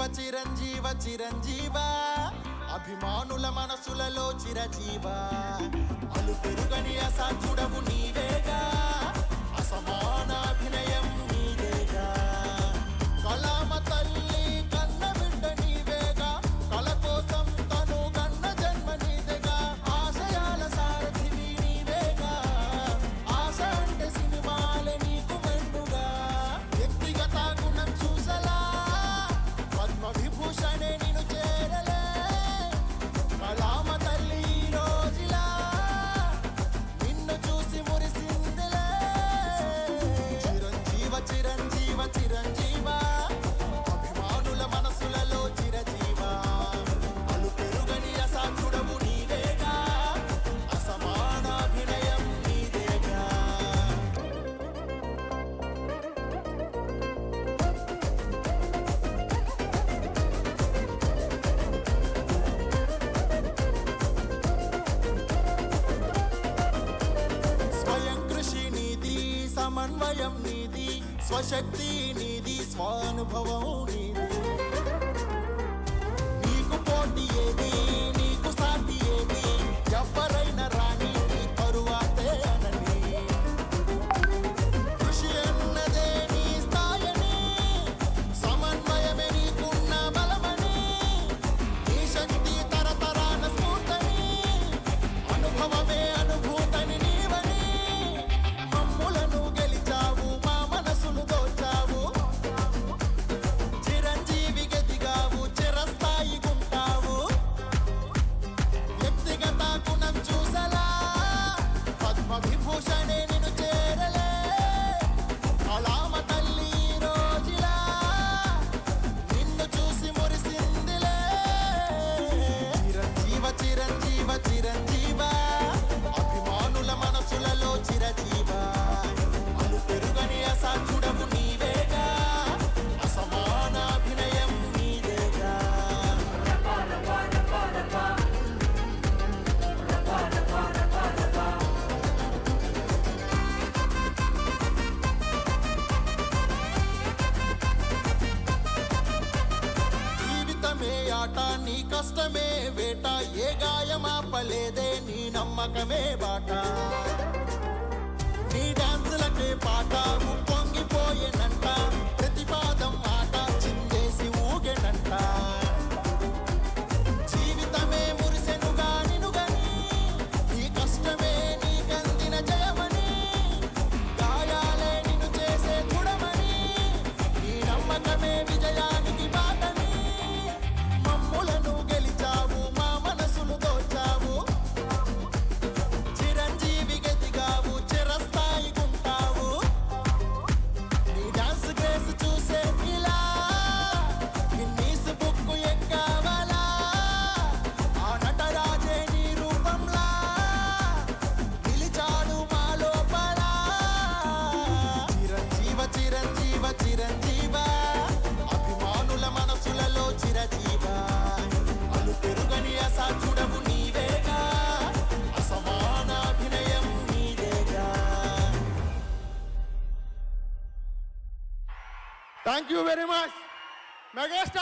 చిరంజీవ చిరంజీవ చిరంజీవ. అభిమానుల మనసులలో చిరజీవ. అలు పెరుగని అసాధ్యుడవు నీవేగా. అసమా హృదయం నీది స్వశక్తి నీది స్వానుభవం నీది. నీకు పోటీ నీ కష్టమే వేట ఏ గాయమాపలేదే నీ నమ్మకమే బాటా. Thank you very much. Megastar.